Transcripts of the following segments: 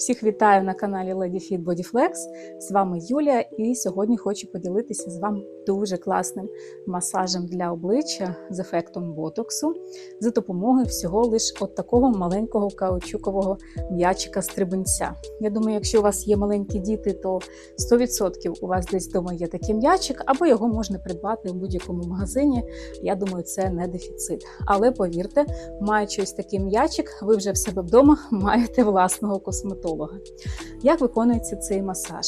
Всіх вітаю на каналі Lady Fit Body Flex. З вами Юлія, і сьогодні хочу поділитися з вами дуже класним масажем для обличчя з ефектом ботоксу за допомогою всього лиш от такого маленького каучукового м'ячика стрибунця. Я думаю, якщо у вас є маленькі діти, то 100% у вас десь вдома є такий м'ячик, або його можна придбати в будь-якому магазині. Я думаю, це не дефіцит. Але повірте, маючи ось такий м'ячик, ви вже в себе вдома маєте власного косметолога. Як виконується цей масаж?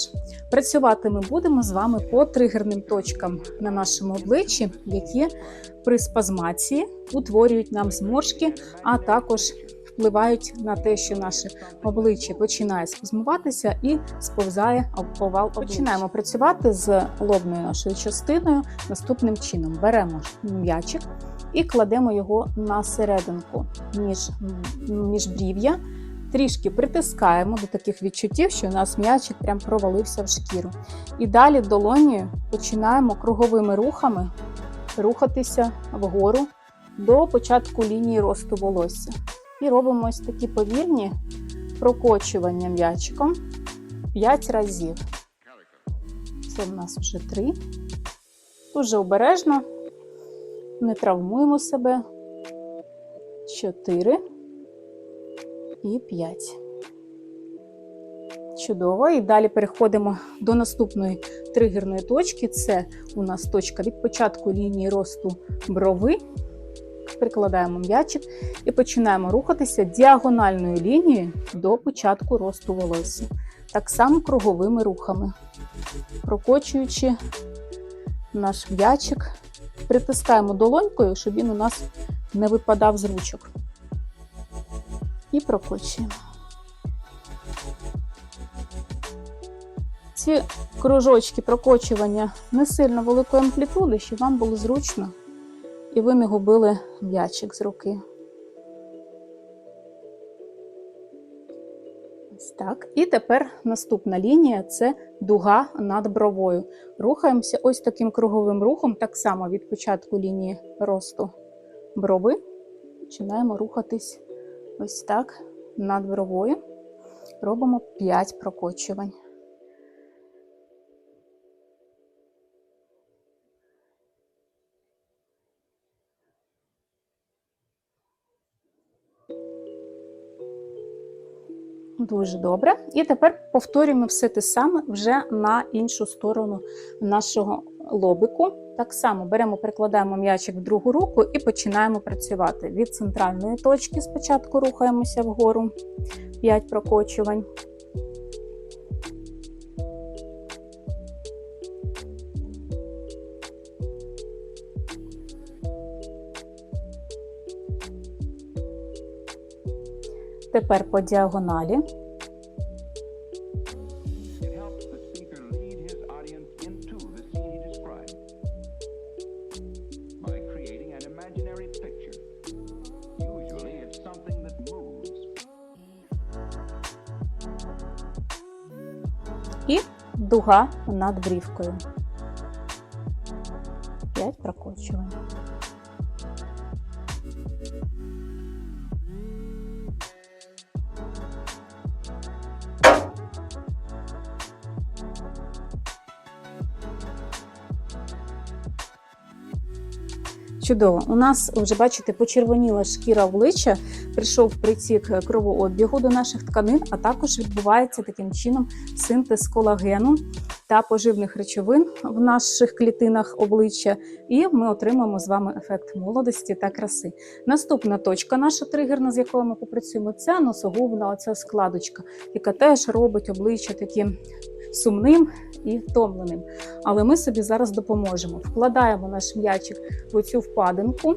Працювати ми будемо з вами по тригерним точкам на нашому обличчі, які при спазмації утворюють нам зморшки, а також впливають на те, що наше обличчя починає спазмуватися і сповзає овал обличчя. Починаємо працювати з лобною нашою частиною наступним чином: беремо м'ячик і кладемо його на серединку між, між брів'я. Трішки притискаємо до таких відчуттів, що у нас м'ячик прям провалився в шкіру. І далі долонію починаємо круговими рухами рухатися вгору до початку лінії росту волосся. І робимо ось такі повільні прокочування м'ячиком 5 разів. Це в нас вже 3. Дуже обережно, не травмуємо себе. 4 і 5. Чудово. І далі переходимо до наступної тригерної точки. Це у нас точка від початку лінії росту брови. Прикладаємо м'ячик і починаємо рухатися діагональною лінією до початку росту волосся. Так само круговими рухами. Прокочуючи наш м'ячик, притискаємо долонькою, щоб він у нас не випадав з ручок і прокочуємо. Ці кружочки прокочування не сильно великої амплітуди, щоб вам було зручно, і ви не губили м'ячик з руки. Ось так. І тепер наступна лінія це дуга над бровою. Рухаємося ось таким круговим рухом, так само від початку лінії росту брови. Починаємо рухатись Ось так над бровою робимо 5 прокочувань. Дуже добре. І тепер повторюємо все те саме вже на іншу сторону нашого лобику. Так само беремо, прикладаємо м'ячик в другу руку і починаємо працювати. Від центральної точки спочатку рухаємося вгору 5 прокочувань. Тепер по діагоналі. І дуга над брівкою. 5 прокочувань. Чудово, у нас вже бачите, почервоніла шкіра обличчя, прийшов притік кровообігу до наших тканин, а також відбувається таким чином синтез колагену та поживних речовин в наших клітинах обличчя, і ми отримаємо з вами ефект молодості та краси. Наступна точка, наша тригерна, з якою ми попрацюємо, це носогубна оця складочка, яка теж робить обличчя таким сумним і втомленим. Але ми собі зараз допоможемо. Вкладаємо наш м'ячик в цю впадинку,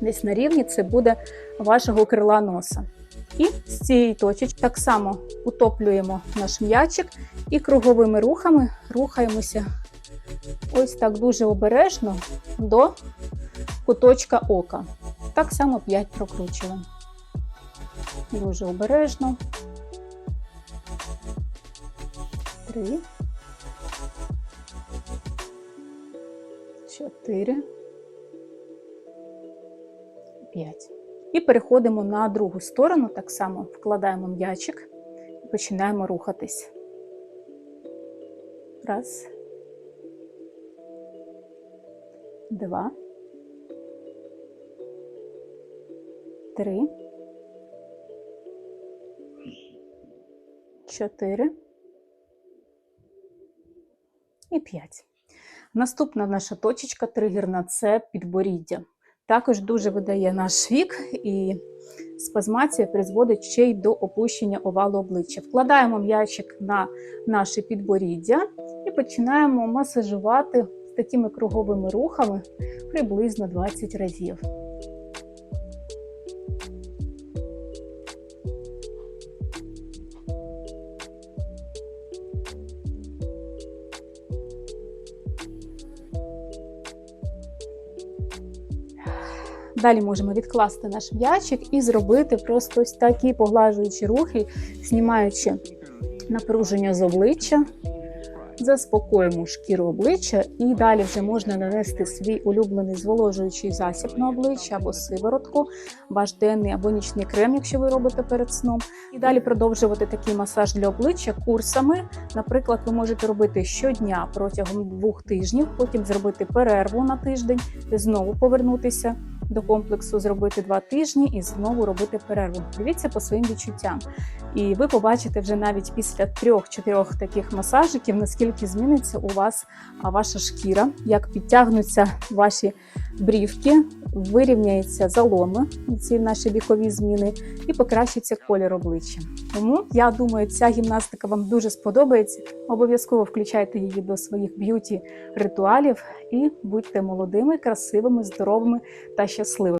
десь на рівні це буде вашого крила носа. І з цієї точки так само утоплюємо наш м'ячик і круговими рухами рухаємося ось так дуже обережно до куточка ока. Так само 5 прокручуємо. Дуже обережно. Три. Чотири. П'ять. І переходимо на другу сторону, так само вкладаємо м'ячик і Починаємо рухатись. Раз. Два. Три. Чотири. І п'ять. Наступна наша точечка тригерна це підборіддя. Також дуже видає наш вік, і спазмація призводить ще й до опущення овалу обличчя. Вкладаємо м'ячик на наше підборіддя і починаємо масажувати такими круговими рухами приблизно 20 разів. Далі можемо відкласти наш м'ячик і зробити просто ось такі поглажуючі рухи, знімаючи напруження з обличчя, заспокоїмо шкіру обличчя, і далі вже можна нанести свій улюблений зволожуючий засіб на обличчя або сиворотку, ваш денний або нічний крем, якщо ви робите перед сном. І далі продовжувати такий масаж для обличчя курсами. Наприклад, ви можете робити щодня протягом двох тижнів, потім зробити перерву на тиждень, знову повернутися до комплексу, зробити два тижні і знову робити перерву. Дивіться по своїм відчуттям. І ви побачите вже навіть після трьох-чотирьох таких масажиків, наскільки зміниться у вас ваша шкіра, як підтягнуться ваші брівки, вирівняються заломи, ці наші вікові зміни, і покращиться колір обличчя. Тому я думаю, ця гімнастика вам дуже сподобається. Обов'язково включайте її до своїх б'юті ритуалів і будьте молодими, красивими, здоровими та щасливими.